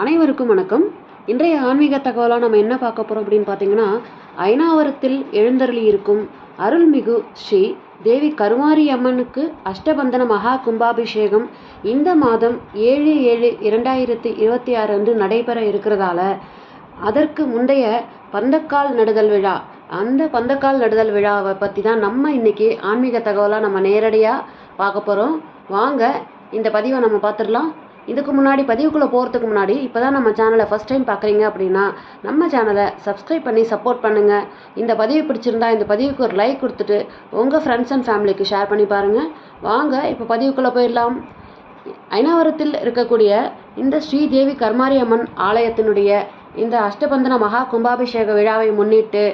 அனைவருக்கும் வணக்கம். இன்றைய ஆன்மீக தகவலாக நம்ம என்ன பார்க்க போகிறோம் அப்படின்னு பார்த்தீங்கன்னா ஐனாவரத்தில் எழுந்தருளி இருக்கும் அருள்மிகு ஸ்ரீ தேவி கருமாரி அம்மனுக்கு அஷ்டபந்தன மகா கும்பாபிஷேகம் இந்த மாதம் ஏழு ஏழு இரண்டாயிரத்தி இருபத்தி ஆறு அன்று நடைபெற இருக்கிறதால அதற்கு முந்தைய பந்தக்கால் நடுதல் விழா அந்த பந்தக்கால் நடுதல் விழாவை பற்றி தான் நம்ம இன்னைக்கு ஆன்மீக தகவலாக நம்ம நேரடியாக பார்க்க போகிறோம் வாங்க இந்த பதிவை நம்ம பார்த்துடலாம். இதுக்கு முன்னாடி பதிவுக்குள்ளே போகிறதுக்கு முன்னாடி இப்போ தான் நம்ம சேனலை ஃபஸ்ட் டைம் பார்க்குறீங்க அப்படின்னா நம்ம சேனலை சப்ஸ்கிரைப் பண்ணி சப்போர்ட் பண்ணுங்கள் இந்த பதிவு பிடிச்சிருந்தா இந்த பதிவுக்கு ஒரு லைக் கொடுத்துட்டு உங்கள் ஃப்ரெண்ட்ஸ் அண்ட் ஃபேமிலிக்கு ஷேர் பண்ணி பாருங்கள் வாங்க இப்போ பதிவுக்குள்ளே போயிடலாம். ஐனாவரத்தில் இருக்கக்கூடிய இந்த ஸ்ரீதேவி கர்மாரி அம்மன் ஆலயத்தினுடைய இந்த அஷ்டபந்தன மகா கும்பாபிஷேக விழாவை முன்னிட்டு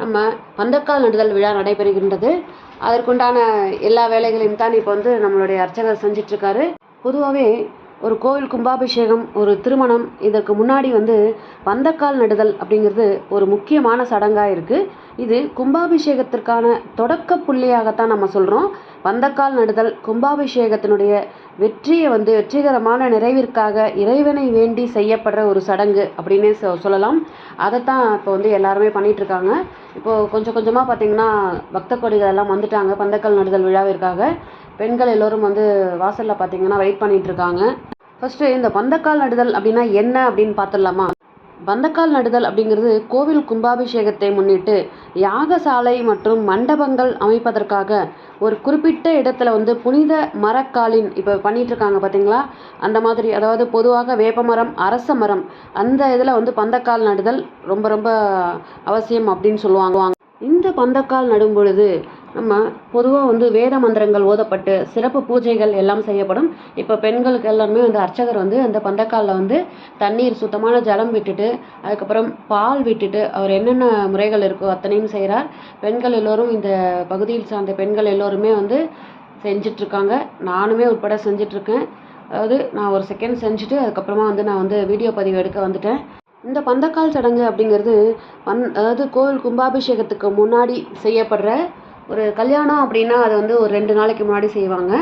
நம்ம பந்தக்கால் நடுதல் விழா நடைபெறுகின்றது. அதற்குண்டான எல்லா வேலைகளையும் தான் இப்போ வந்து நம்மளுடைய அர்ச்சகர் செஞ்சிட்ருக்காரு. பொதுவாகவே ஒரு கோவில் கும்பாபிஷேகம் ஒரு திருமணம் இதற்கு முன்னாடி வந்து பந்தக்கால் நடுதல் அப்படிங்கிறது ஒரு முக்கியமான சடங்காக இருக்குது இது கும்பாபிஷேகத்திற்கான தொடக்க புள்ளியாகத்தான் நம்ம சொல்கிறோம் பந்தக்கால் நடுதல் கும்பாபிஷேகத்தினுடைய வெற்றியை வந்து வெற்றிகரமான நிறைவிற்காக இறைவனை வேண்டி செய்யப்படுற ஒரு சடங்கு அப்படின்னே சொ சொல்லலாம். அதைத்தான் இப்போ வந்து எல்லாருமே பண்ணிகிட்ருக்காங்க இப்போது கொஞ்சம் கொஞ்சமாக பார்த்திங்கன்னா பக்த கொடிகள் எல்லாம் வந்துட்டாங்க பந்தக்கால் நடுதல் விழாவிற்காக. பெண்கள் எல்லோரும் வந்து வாசலில் பார்த்தீங்கன்னா வெயிட் பண்ணிட்டு இருக்காங்க ஃபஸ்ட்டு இந்த பந்தக்கால் நடுதல் அப்படின்னா என்ன அப்படின்னு பார்த்துடலாமா பந்தக்கால் நடுதல் அப்படிங்கிறது கோவில் கும்பாபிஷேகத்தை முன்னிட்டு யாகசாலை மற்றும் மண்டபங்கள் அமைப்பதற்காக ஒரு குறிப்பிட்ட இடத்துல வந்து புனித மரக்காலின் இப்போ பண்ணிகிட்டு இருக்காங்க பார்த்தீங்களா அந்த மாதிரி அதாவது பொதுவாக வேப்பமரம் அரச மரம் அந்த இதில் வந்து பந்தக்கால் நடுதல் ரொம்ப ரொம்ப அவசியம் அப்படின்னு சொல்லுவாங்க. இந்த பந்தக்கால் நடும் பொழுது நம்ம பொதுவாக வந்து வேத மந்திரங்கள் ஓதப்பட்டு சிறப்பு பூஜைகள் எல்லாம் செய்யப்படும். இப்போ பெண்களுக்கு எல்லாருமே வந்து அர்ச்சகர் வந்து அந்த பந்தக்காலில் வந்து தண்ணீர் சுத்தமான ஜலம் விட்டுட்டு அதுக்கப்புறம் பால் விட்டுட்டு அவர் என்னென்ன முறைகள் இருக்கோ அத்தனையும் செய்கிறார் பெண்கள் எல்லோரும் இந்த பகுதியில் சார்ந்த பெண்கள் எல்லோருமே வந்து செஞ்சிட்ருக்காங்க. நானுமே உட்பட செஞ்சிட்ருக்கேன். அதாவது நான் ஒரு செகண்ட் செஞ்சுட்டு அதுக்கப்புறமா வந்து நான் வந்து வீடியோ பதிவு எடுக்க வந்துட்டேன். இந்த பந்தக்கால் சடங்கு அப்படிங்கிறது பந் அதாவது கோவில் கும்பாபிஷேகத்துக்கு முன்னாடி செய்யப்படுற ஒரு கல்யாணம் அப்படின்னா அது வந்து ஒரு ரெண்டு நாளைக்கு முன்னாடி செய்வாங்க.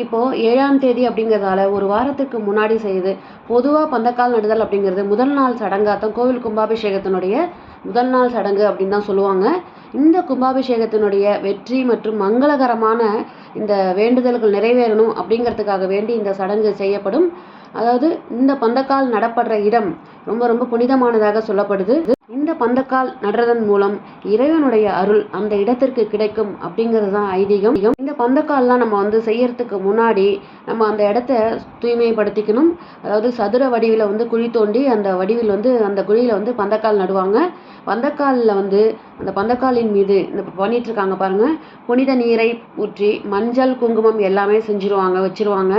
இப்போது ஏழாம் தேதி அப்படிங்கிறதால ஒரு வாரத்துக்கு முன்னாடி செய்யுது பொதுவாக பந்தக்கால் நடுதல் அப்படிங்கிறது முதல் நாள் சடங்காக தான் கோவில் கும்பாபிஷேகத்தினுடைய முதல் நாள் சடங்கு அப்படின்னு தான் சொல்லுவாங்க. இந்த கும்பாபிஷேகத்தினுடைய வெற்றி மற்றும் மங்களகரமான இந்த வேண்டுதல்கள் நிறைவேறணும் அப்படிங்கிறதுக்காக வேண்டி இந்த சடங்கு செய்யப்படும். அதாவது இந்த பந்தக்கால் நடப்படுற இடம் ரொம்ப ரொம்ப புனிதமானதாக சொல்லப்படுது. இந்த பந்தக்கால் நடுறதன் மூலம் இறைவனுடைய அருள் அந்த இடத்திற்கு கிடைக்கும் அப்படிங்கிறது தான் ஐதீகம். இந்த பந்தக்கால்லாம் நம்ம வந்து செய்யறதுக்கு முன்னாடி நம்ம அந்த இடத்த தூய்மைப்படுத்திக்கணும். அதாவது சதுர வடிவில் வந்து குழி தோண்டி அந்த வடிவில் வந்து அந்த குழியில் வந்து பந்தக்கால் நடுவாங்க. பந்தக்காலில் வந்து அந்த பந்தக்காலின் மீது இந்த பண்ணிட்டு இருக்காங்க பாருங்க. புனித நீரை ஊற்றி மஞ்சள் குங்குமம் எல்லாமே செஞ்சிருவாங்க வச்சிருவாங்க.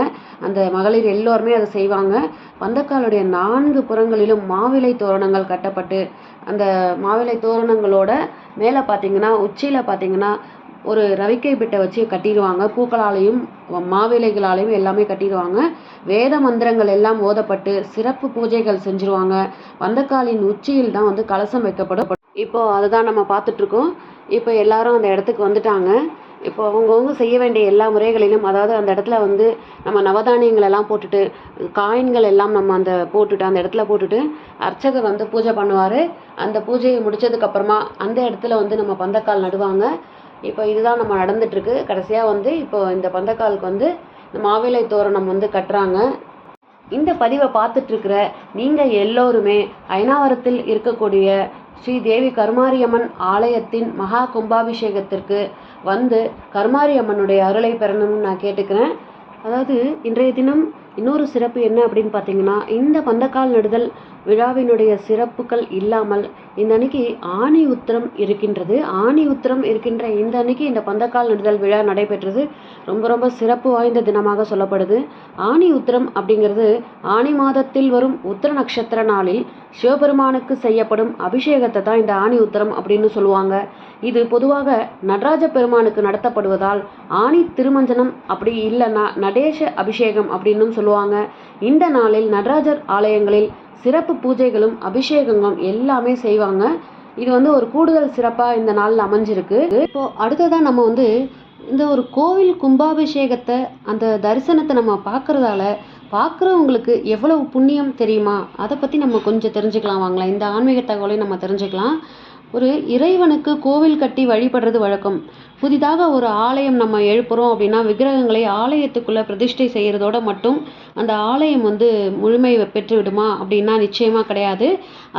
அந்த மகளிர் எல்லோருமே அதை செய்வாங்க. பந்தக்காலுடைய நான்கு புறங்களிலும் மாவிலை தோரணங்கள் கட்டப்பட்டு அந்த மாவிலை தோரணங்களோட மேலே பார்த்தீங்கன்னா உச்சியில் பார்த்தீங்கன்னா ஒரு ரவிக்கை பிட்டை வச்சு கட்டிடுவாங்க. பூக்களாலையும் மாவிலைகளாலையும் எல்லாமே கட்டிடுவாங்க. வேத மந்திரங்கள் எல்லாம் ஓதப்பட்டு சிறப்பு பூஜைகள் செஞ்சுருவாங்க. வந்தக்காலின் உச்சியில் தான் வந்து கலசம் வைக்கப்படும். இப்போ அதை தான் நம்ம பார்த்துட்ருக்கோம் இப்போ எல்லாரும் அந்த இடத்துக்கு வந்துட்டாங்க. இப்போ அவங்கவுங்க செய்ய வேண்டிய எல்லா முறைகளிலும் அதாவது அந்த இடத்துல வந்து நம்ம நவதானியங்கள் எல்லாம் போட்டுட்டு காயின்கள் எல்லாம் நம்ம அந்த போட்டுட்டு அந்த இடத்துல போட்டுட்டு அர்ச்சகர் வந்து பூஜை பண்ணுவார். அந்த பூஜையை முடிச்சதுக்கப்புறமா அந்த இடத்துல வந்து நம்ம பந்தக்கால் நடுவாங்க. இப்போ இதுதான் நம்ம நடந்துட்டுருக்கு. கடைசியாக வந்து இப்போ இந்த பந்தக்காலுக்கு வந்து இந்த மாவிலை தோரணம் வந்து கட்டுறாங்க. இந்த பதிவை பார்த்துட்ருக்கிற நீங்கள் எல்லோருமே ஐநாவரத்தில் இருக்கக்கூடிய ஸ்ரீ தேவி கருமாரியம்மன் ஆலயத்தின் மகா கும்பாபிஷேகத்திற்கு வந்து கருமாரியம்மனுடைய அருளை பெறணும்னு நான் கேட்டுக்கிறேன். அதாவது இன்றைய தினம் இன்னொரு சிறப்பு என்ன அப்படின்னு பார்த்தீங்கன்னா இந்த பந்தக்கால் நடுதல் விழாவினுடைய சிறப்புகள் இல்லாமல் இந்த அன்னைக்கு ஆணி உத்திரம் இருக்கின்றது. ஆணி உத்திரம் இருக்கின்ற இந்த அன்னைக்கு இந்த பந்தக்கால் நடுதல் விழா நடைபெற்றது. ரொம்ப ரொம்ப சிறப்பு வாய்ந்த தினமாக சொல்லப்படுது. ஆணி உத்திரம் அப்படிங்கிறது ஆணி மாதத்தில் வரும் உத்திர நட்சத்திர நாளில் சிவபெருமானுக்கு செய்யப்படும் அபிஷேகத்தை தான் இந்த ஆணி உத்திரம் அப்படின்னு சொல்லுவாங்க. இது பொதுவாக நடராஜ பெருமானுக்கு நடத்தப்படுவதால் ஆணி திருமஞ்சனம் அப்படி இல்லைன்னா நடேச அபிஷேகம் அப்படின்னும் சொல்லுவாங்க. சொல்லுவாங்க. இந்த நாளில் நடராஜர் ஆலயங்களில் சிறப்பு பூஜைகளும் அபிஷேகங்களும் எல்லாமே செய்வாங்க. இது வந்து ஒரு கூடுதல் சிறப்பாக இந்த நாளில் அமைஞ்சிருக்கு. இப்போ அடுத்ததான் நம்ம வந்து இந்த ஒரு கோவில் கும்பாபிஷேகத்தை அந்த தரிசனத்தை நம்ம பார்க்கறதால பார்க்குறவங்களுக்கு எவ்வளவு புண்ணியம் தெரியுமா? அதை பற்றி நம்ம கொஞ்சம் தெரிஞ்சுக்கலாம் வாங்களேன். இந்த ஆன்மீக தகவலையும் நம்ம தெரிஞ்சுக்கலாம். ஒரு இறைவனுக்கு கோவில் கட்டி வழிபடுறது வழக்கம். புதிதாக ஒரு ஆலயம் நம்ம எழுப்புகிறோம் அப்படின்னா விக்கிரகங்களை ஆலயத்துக்குள்ளே பிரதிஷ்டை செய்கிறதோட மட்டும் அந்த ஆலயம் வந்து முழுமை பெற்று விடுமா அப்படின்னா நிச்சயமாக கிடையாது.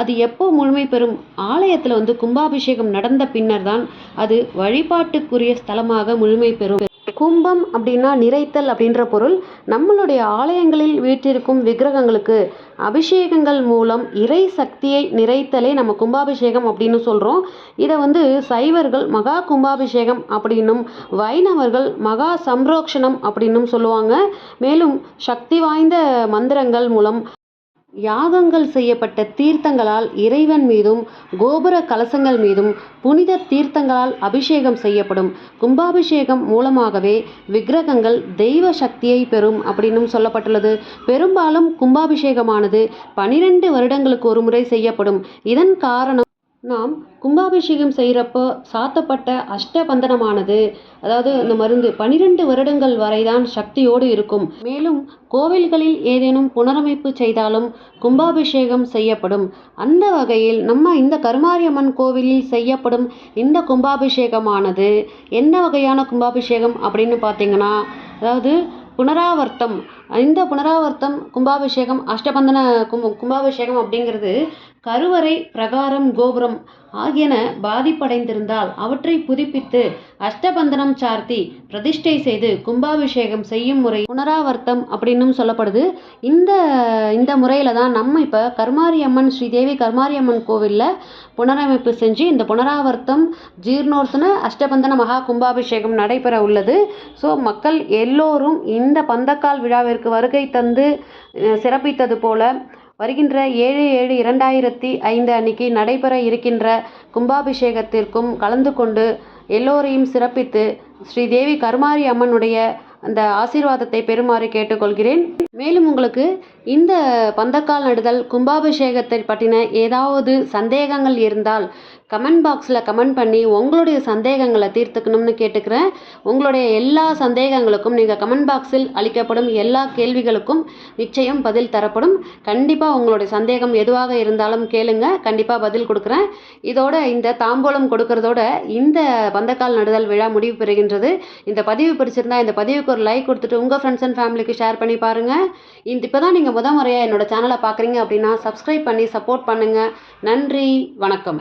அது எப்போ முழுமை பெறும்? ஆலயத்தில் வந்து கும்பாபிஷேகம் நடந்த பின்னர் தான் அது வழிபாட்டுக்குரிய ஸ்தலமாக முழுமை பெறும். கும்பம் அப்படின்னா நிறைத்தல் அப்படின்ற பொருள். நம்மளுடைய ஆலயங்களில் வீற்றிருக்கும் விக்கிரகங்களுக்கு அபிஷேகங்கள் மூலம் இறை சக்தியை நிறைத்தலே நம்ம கும்பாபிஷேகம் அப்படின்னு சொல்கிறோம் இதை வந்து சைவர்கள் மகா கும்பாபிஷேகம் அப்படின்னும் வைணவர்கள் மகா சம்ரோக்ஷணம் அப்படின்னும் சொல்லுவாங்க. மேலும் சக்தி வாய்ந்த மந்திரங்கள் மூலம் யாகங்கள் செய்யப்பட்ட தீர்த்தங்களால் இறைவன் மீதும் கோபுர கலசங்கள் மீதும் புனித தீர்த்தங்களால் அபிஷேகம் செய்யப்படும். கும்பாபிஷேகம் மூலமாகவே விக்கிரகங்கள் தெய்வ சக்தியை பெறும் அப்படின்னும் சொல்லப்பட்டுள்ளது. பெரும்பாலும் கும்பாபிஷேகமானது பனிரெண்டு வருடங்களுக்கு ஒரு முறை செய்யப்படும். இதன் காரணம் நாம் கும்பாபிஷேகம் செய்கிறப்போ சாத்தப்பட்ட அஷ்டபந்தனமானது அதாவது இந்த மருந்து பனிரெண்டு வருடங்கள் வரைதான் சக்தியோடு இருக்கும். மேலும் கோவில்களில் ஏதேனும் புனரமைப்பு செய்தாலும் கும்பாபிஷேகம் செய்யப்படும். அந்த வகையில் நம்ம இந்த கருமாரியம்மன் கோவிலில் செய்யப்படும் இந்த கும்பாபிஷேகமானது என்ன வகையான கும்பாபிஷேகம் அப்படின்னு பார்த்தீங்கன்னா அதாவது புனராவர்த்தம். இந்த புனராவர்த்தம் கும்பாபிஷேகம் அஷ்டபந்தன கும் கும்பாபிஷேகம் அப்படிங்கிறது கருவறை பிரகாரம் கோபுரம் ஆகியன பாதிப்படைந்திருந்தால் அவற்றை புதுப்பித்து அஷ்டபந்தனம் சார்த்தி பிரதிஷ்டை செய்து கும்பாபிஷேகம் செய்யும் முறை புனராவர்த்தம் அப்படின்னும் சொல்லப்படுது. இந்த இந்த முறையில் தான் நம்ம இப்போ கருமாரியம்மன் ஸ்ரீதேவி கருமாரியம்மன் கோவிலில் புனரமைப்பு செஞ்சு இந்த புனராவர்த்தம் ஜீர்ணோர்த்தன அஷ்டபந்தன மகா கும்பாபிஷேகம் நடைபெற உள்ளது. ஸோ மக்கள் எல்லோரும் இந்த பந்தக்கால் விழாவிற்கு வருகை தந்து சிறப்பித்தது போல வருகின்ற ஏழு ஏழு இரண்டாயிரத்தி ஐந்து அன்னைக்கு நடைபெற இருக்கின்ற கும்பாபிஷேகத்திற்கும் கலந்து கொண்டு எல்லோரையும் சிறப்பித்து ஸ்ரீதேவி கருமாரி அம்மனுடைய அந்த ஆசீர்வாதத்தை பெறுமாறு கேட்டுக்கொள்கிறேன். மேலும் உங்களுக்கு இந்த பந்தக்கால் நடுதல் கும்பாபிஷேகத்தை பற்றின ஏதாவது சந்தேகங்கள் இருந்தால் கமெண்ட் பாக்ஸில் கமெண்ட் பண்ணி உங்களுடைய சந்தேகங்களை தீர்த்துக்கணும்னு கேட்டுக்கிறேன். உங்களுடைய எல்லா சந்தேகங்களுக்கும் நீங்கள் கமெண்ட் பாக்ஸில் அளிக்கப்படும் எல்லா கேள்விகளுக்கும் நிச்சயம் பதில் தரப்படும். கண்டிப்பாக உங்களுடைய சந்தேகம் எதுவாக இருந்தாலும் கேளுங்க. கண்டிப்பாக பதில் கொடுக்குறேன். இதோட இந்த தாம்பூலம் கொடுக்கறதோட இந்த பந்தக்கால் நடுதல் விழா முடிவு பெறுகின்றது. இந்த பதிவு பிடிச்சிருந்தா இந்த பதிவுக்கு ஒரு லைக் கொடுத்துட்டு உங்கள் ஃப்ரெண்ட்ஸ் அண்ட் ஃபேமிலிக்கு ஷேர் பண்ணி பாருங்கள் இந்த இப்போ தான் நீங்கள் முத முறையாக என்னோட சேனலை பார்க்குறீங்க அப்படின்னா சப்ஸ்கிரைப் பண்ணி சப்போர்ட் பண்ணுங்கள் நன்றி. வணக்கம்.